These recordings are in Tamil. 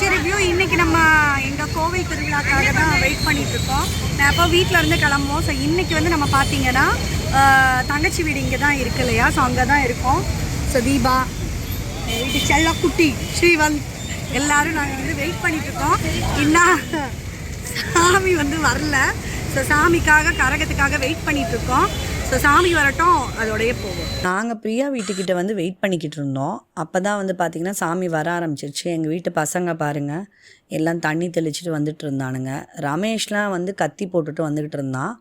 சரி ரிவ்யூ இன்னைக்கு நம்ம எங்கள் கோவை திருவிழாக்காக தான் வெயிட் பண்ணிட்டு இருக்கோம் நான் அப்போ வீட்டில் இருந்து கிளம்புவோம். ஸோ இன்னைக்கு வந்து நம்ம பார்த்தீங்கன்னா தங்கச்சி வீடு இங்கே தான் இருக்கு இல்லையா? ஸோ அங்கே தான் இருக்கோம். ஸோ தீபா இது செல்ல குட்டி ஸ்ரீவந்த் எல்லாரும் நாங்கள் வந்து வெயிட் பண்ணிட்டு இருக்கோம் இன்னும் சாமி வந்து வரல. ஸோ சாமிக்காக கரகத்துக்காக வெயிட் பண்ணிட்டு இருக்கோம் ஸோ சாமி வரட்டும் அதோடய போகும் நாங்கள் பிரியா வீட்டுக்கிட்ட வந்து வெயிட் பண்ணிக்கிட்டு இருந்தோம். அப்போ தான் வந்து பார்த்திங்கன்னா சாமி வர ஆரம்பிச்சிருச்சு. எங்கள் வீட்டு பசங்க பாருங்கள் எல்லாம் தண்ணி தெளிச்சிட்டு வந்துட்டு இருந்தானுங்க. ரமேஷ்லாம் வந்து கத்தி போட்டுட்டு வந்துக்கிட்டு இருந்தான்.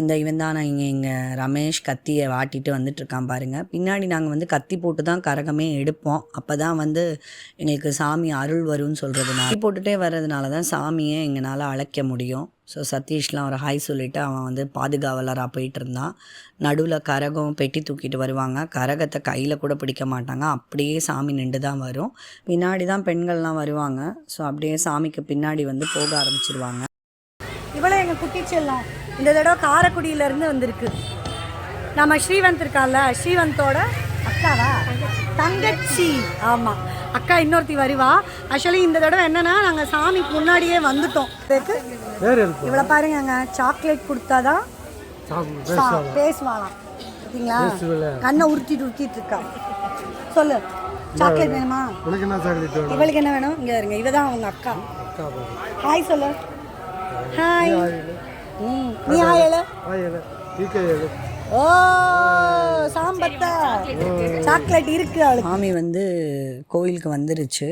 இந்த இவன் தான் நான் இங்கே இங்கே ரமேஷ் கத்தியை வாட்டிட்டு வந்துட்டு இருக்கான் பாருங்கள் பின்னாடி நாங்கள் வந்து கத்தி போட்டு தான் கரகமே எடுப்போம். அப்போ தான் வந்து எங்களுக்கு சாமி அருள் வரும்னு சொல்கிறதுனால கத்தி போட்டுட்டே வர்றதுனால தான் சாமியை எங்களால் அழைக்க முடியும். ஸோ சதீஷ்லாம் ஒரு ஹாய் சொல்லிவிட்டு அவன் வந்து பாதுகாவலராக போயிட்டு இருந்தான் நடுவில் கரகம் பெட்டி தூக்கிட்டு வருவாங்க. கரகத்தை கையில் கூட பிடிக்க மாட்டாங்க. அப்படியே சாமி நின்று தான் வரும். பின்னாடி தான் பெண்கள்லாம் வருவாங்க. ஸோ அப்படியே சாமிக்கு பின்னாடி வந்து போக ஆரம்பிச்சிருவாங்க. இவ்வளோ எங்கள் குட்டி செல்லம் இந்த தடவை காரைக்குடியிலேருந்து வந்திருக்கு. நம்ம ஸ்ரீவந்த் இருக்கான்ல ஸ்ரீவந்தோட அக்காவா? தங்கச்சி. ஆமாம் அக்கா இன்னொருத்தி வருவா. ஆக்சுவலி இந்த தடவை என்னன்னா நாங்கள் சாமிக்கு முன்னாடியே வந்துட்டோம். இவளை பாருங்க சாக்லேட் கொடுத்தாதான் பேசுவாளாம் பார்த்தீங்களா கண்ணை உருட்டிட்டு உருட்டிட்டு இருக்கா. சொல்லு. சாக்லேட் வேணுமா? இவளுக்கு என்ன வேணும்? இங்கே இருங்க. இவ தான் அவங்க அக்கா. ஹாய் சொல்லு. ஓ சாம்பத்தா. சாக்லேட் இருக்கு. அவளுக்கு. சாமி வந்து கோயிலுக்கு வந்துருச்சு.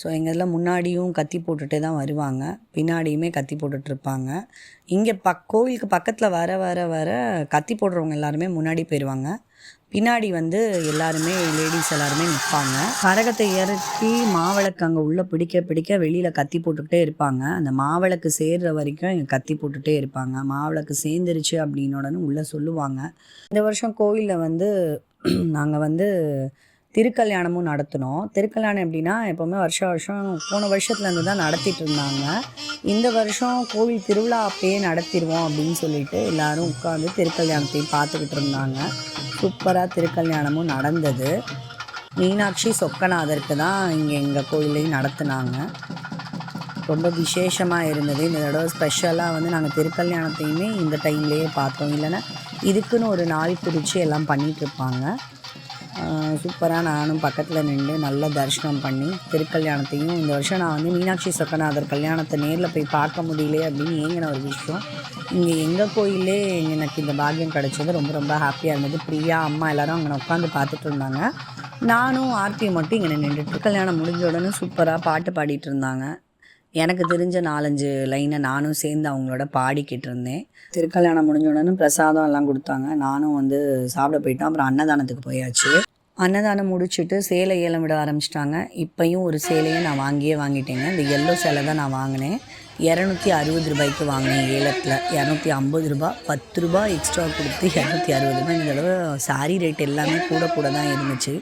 ஸோ எங்கள் இதில் முன்னாடியும் கத்தி போட்டுகிட்டே தான் வருவாங்க. பின்னாடியுமே கத்தி போட்டுட்டு இருப்பாங்க இங்கே பக் கோவிலுக்கு பக்கத்தில் வர வர வர கத்தி போடுறவங்க எல்லாருமே முன்னாடி போயிடுவாங்க பின்னாடி வந்து எல்லாருமே லேடிஸ் எல்லாருமே நிற்பாங்க கரகத்தை இறக்கி மாவிளக்கு அங்கே உள்ளே பிடிக்க பிடிக்க வெளியில் கத்தி போட்டுக்கிட்டே இருப்பாங்க. அந்த மாவிளக்கு சேர்ற வரைக்கும் இங்கே கத்தி போட்டுகிட்டே இருப்பாங்க. மாவிளக்கு சேர்ந்துருச்சு அப்படின்னோடனே உள்ளே சொல்லுவாங்க. இந்த வருஷம் கோவிலில் வந்து நாங்கள் வந்து திருக்கல்யாணமும் நடத்தினோம். திருக்கல்யாணம் எப்படின்னா எப்போவுமே வருஷம் வருஷம் போன வருஷத்துலேருந்து தான் நடத்திட்டு இருந்தாங்க. இந்த வருஷம் கோவில் திருவிழா அப்பயே நடத்திடுவோம் அப்படின்னு சொல்லிட்டு எல்லாரும் உட்காந்து திருக்கல்யாணத்தையும் பார்த்துக்கிட்டு இருந்தாங்க. சூப்பராக திருக்கல்யாணமும் நடந்தது. மீனாட்சி சொக்கநாதருக்கு தான் இங்கே எங்கள் கோயிலையும் நடத்துனாங்க. ரொம்ப விசேஷமாக இருந்தது. இந்த தடவை ஸ்பெஷலாக வந்து நாங்கள் திருக்கல்யாணத்தையுமே இந்த டைம்லேயே பார்த்தோம். இல்லைன்னா இதுக்குன்னு ஒரு நாள் குறித்து எல்லாம் பண்ணிகிட்ருப்பாங்க இருப்பாங்க. சூப்பராக நானும் பக்கத்தில் நின்று நல்ல தரிசனம் பண்ணி திருக்கல்யாணத்தையும் இந்த வருஷம் நான் வந்து மீனாட்சி சொக்கநாதர் கல்யாணத்தை நேரில் போய் பார்க்க முடியலையே அப்படின்னு ஏங்கின ஒரு விஷயம். இங்கே எங்கள் கோயிலே எனக்கு இந்த பாக்கியம் கிடைச்சது. ரொம்ப ரொம்ப ஹாப்பியாக இருந்தது. பிரியா அம்மா எல்லோரும் அங்கே உட்காந்து பார்த்துட்டு இருந்தாங்க. நானும் ஆர்த்தியும் மட்டும் இங்கே நின்றுட்டு கல்யாணம் முடிஞ்ச உடனே சூப்பராக பாட்டு பாடிட்டு இருந்தாங்க. எனக்கு தெரிஞ்ச நாலஞ்சு லைனை நானும் சேர்ந்து அவங்களோட பாடிக்கிட்டு இருந்தேன். திருக்கல்யாணம் முடிஞ்ச உடனே பிரசாதம் எல்லாம் கொடுத்தாங்க. நானும் வந்து சாப்பிட போயிட்டோம். அப்புறம் அன்னதானத்துக்கு போயாச்சு. அன்னதானம் முடிச்சுட்டு சேலை ஏலம் விட ஆரம்பிச்சிட்டாங்க. இப்பையும் ஒரு சேலையை நான் வாங்கியே வாங்கிட்டேங்க. இந்த எல்லோ சேலை தான் நான் வாங்கினேன். இரநூத்தி அறுபது ரூபாய்க்கு வாங்கினேன் ஏலத்தில். இரநூத்தி ஐம்பது ரூபாய் பத்து ரூபா எக்ஸ்ட்ரா கொடுத்து இரநூத்தி அறுபது ரூபாய். இந்த தடவை சாரி ரேட் எல்லாமே கூட கூட தான் இருந்துச்சு.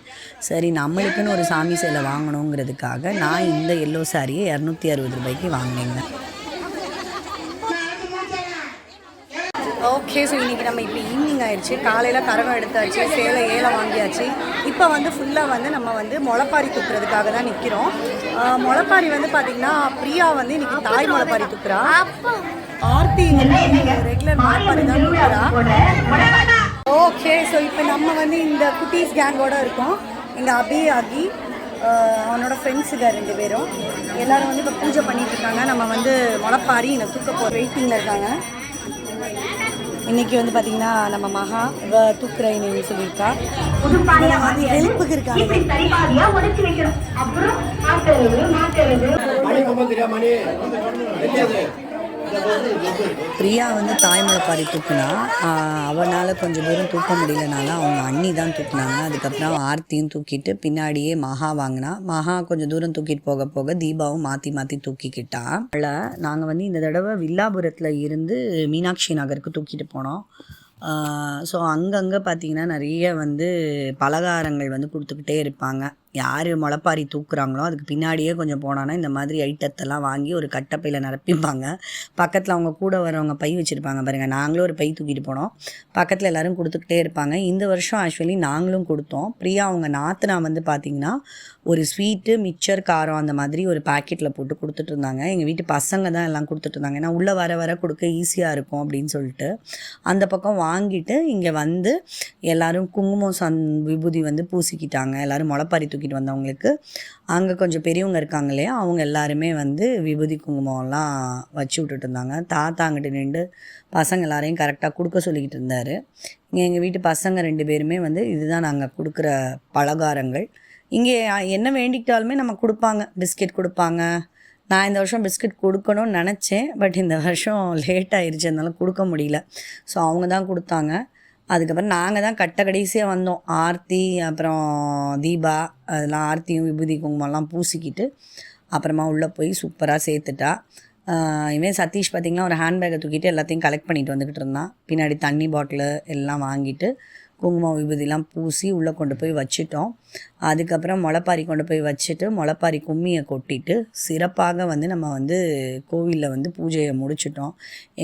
சரி நம்மளுக்குன்னு ஒரு சாமி சேலை வாங்கணுங்கிறதுக்காக நான் இந்த எல்லோ சாரியை இரநூத்தி அறுபது ரூபாய்க்கு வாங்கினேங்க. ஓகே ஸோ இன்னைக்கு நம்ம இப்போ ஈவினிங் ஆயிடுச்சு. காலையில் கரகம் எடுத்தாச்சு சேலை ஏலம் வாங்கியாச்சு. இப்போ வந்து ஃபுல்லாக வந்து நம்ம வந்து முளைப்பாரி தூக்குறதுக்காக தான் நிற்கிறோம் முளைப்பாரி வந்து பார்த்திங்கன்னா பிரியா வந்து இன்னைக்கு தாய் முளைப்பாரி தூக்குறா ஆர்த்தி ரெகுலர் முளைப்பாரி தான் ஓகே ஸோ இப்போ நம்ம வந்து இந்த குட்டீஸ் கேங்கோட இருக்கோம். எங்கள் அபி அகி அவனோட ஃப்ரெண்ட்ஸுங்க ரெண்டு பேரும். எல்லாரும் வந்து இப்போ பூஜை பண்ணிட்டு இருக்காங்க. நம்ம வந்து முளைப்பாரி இந்த தூக்க போ வெயிட்டிங்கில் இருக்காங்க. இன்னைக்கு வந்து பார்த்தீங்கன்னா நம்ம மகா தூக்குறேன்னு சொல்லியிருக்கா. வந்து ஹெல்ப்புக்கு இருக்காங்க. பிரியா வந்து தாய்மலைப்பாரி தூக்குனா அவனால் கொஞ்சம் தூரம் தூக்க முடியலனால அவங்க அண்ணி தான் தூக்குனாங்க. அதுக்கப்புறம் ஆர்த்தியும் தூக்கிட்டு பின்னாடியே மகா வாங்கினா மகா கொஞ்சம் தூரம் தூக்கிட்டு போக போக தீபாவும் மாற்றி மாற்றி தூக்கிக்கிட்டா. நாங்கள் வந்து இந்த தடவை வில்லாபுரத்தில் இருந்து மீனாட்சி நகருக்கு தூக்கிட்டு போனோம். ஸோ அங்கங்கே பார்த்தீங்கன்னா நிறைய வந்து பலகாரங்கள் வந்து கொடுத்துக்கிட்டே இருப்பாங்க. யார் முளப்பாரி தூக்குறாங்களோ அதுக்கு பின்னாடியே கொஞ்சம் போனான்னா இந்த மாதிரி ஐட்டத்தெல்லாம் வாங்கி ஒரு கட்டப்பையில் நிரப்பிப்பாங்க. பக்கத்தில் அவங்க கூட வரவங்க பை வச்சுருப்பாங்க பாருங்கள் நாங்களும் ஒரு பை தூக்கிட்டு போனோம். பக்கத்தில் எல்லோரும் கொடுத்துக்கிட்டே இருப்பாங்க. இந்த வருஷம் ஆக்சுவலி நாங்களும் கொடுத்தோம். பிரியா அவங்க நாத்தனா வந்து பார்த்திங்கன்னா ஒரு ஸ்வீட்டு மிக்சர் காரம் அந்த மாதிரி ஒரு பாக்கெட்டில் போட்டு கொடுத்துட்டு இருந்தாங்க. எங்கள் வீட்டு பசங்க தான் எல்லாம் கொடுத்துட்டு இருந்தாங்க. ஏன்னா உள்ளே வர வர கொடுக்க ஈஸியாக இருக்கும் அப்படின்னு சொல்லிட்டு அந்த பக்கம் வாங்கிட்டு இங்கே வந்து எல்லோரும் குங்குமம் சந் விபூதி வந்து பூசிக்கிட்டாங்க. எல்லாரும் தூக்கி தூக்கிட்டு வந்தவங்களுக்கு. அங்கே கொஞ்சம் பெரியவங்க இருக்காங்க இல்லையா அவங்க எல்லாருமே வந்து விபூதி குங்குமம்லாம் வச்சு விட்டுட்டு இருந்தாங்க. தாத்தா அங்கிட்டு நின்று பசங்க எல்லாரையும் கரெக்டாக கொடுக்க சொல்லிக்கிட்டு இருந்தார். இங்கே எங்கள் வீட்டு பசங்க ரெண்டு பேருமே வந்து இதுதான் நாங்கள் கொடுக்குற பலகாரங்கள். இங்கே என்ன வேண்டிக்கிட்டாலுமே நம்ம கொடுப்பாங்க. பிஸ்கெட் கொடுப்பாங்க. நான் இந்த வருஷம் பிஸ்கட் கொடுக்கணும்னு நினச்சேன். பட் இந்த வருஷம் லேட் ஆயிடுச்சு அதனால கொடுக்க முடியல. ஸோ அவங்க தான் கொடுத்தாங்க. அதுக்கப்புறம் நாங்கள் தான் கட்ட கடைசியாக வந்தோம். ஆர்த்தி அப்புறம் தீபா அதெல்லாம் ஆர்த்தியும் விபூதி குங்குமம்லாம் பூசிக்கிட்டு அப்புறமா உள்ளே போய் சூப்பராக சேர்த்துட்டா. இவன் சதீஷ் பார்த்திங்கன்னா ஒரு ஹேண்ட்பேக்கை தூக்கிட்டு எல்லாத்தையும் கலெக்ட் பண்ணிட்டு வந்துக்கிட்டு இருந்தான். பின்னாடி தண்ணி பாட்டிலு எல்லாம் வாங்கிட்டு குங்குமம் விபூதிலாம் பூசி உள்ளே கொண்டு போய் வச்சிட்டோம். அதுக்கப்புறம் முளைப்பாரி கொண்டு போய் வச்சுட்டு முளைப்பாரி கும்மியை கொட்டிட்டு சிறப்பாக வந்து நம்ம வந்து கோவிலில் வந்து பூஜையை முடிச்சிட்டோம்.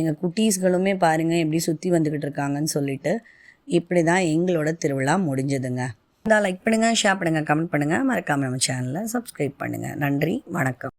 எங்கள் குட்டீஸ்களுமே பாருங்கள் எப்படி சுற்றி வந்துக்கிட்டு இருக்காங்கன்னு சொல்லிட்டு இப்படி தான் எங்களோட திருவிழா முடிஞ்சதுங்க. இந்த லைக் பண்ணுங்கள் ஷேர் பண்ணுங்கள் கமெண்ட் பண்ணுங்கள் மறக்காமல் நம்ம சேனலை சப்ஸ்கிரைப் பண்ணுங்கள் நன்றி வணக்கம்.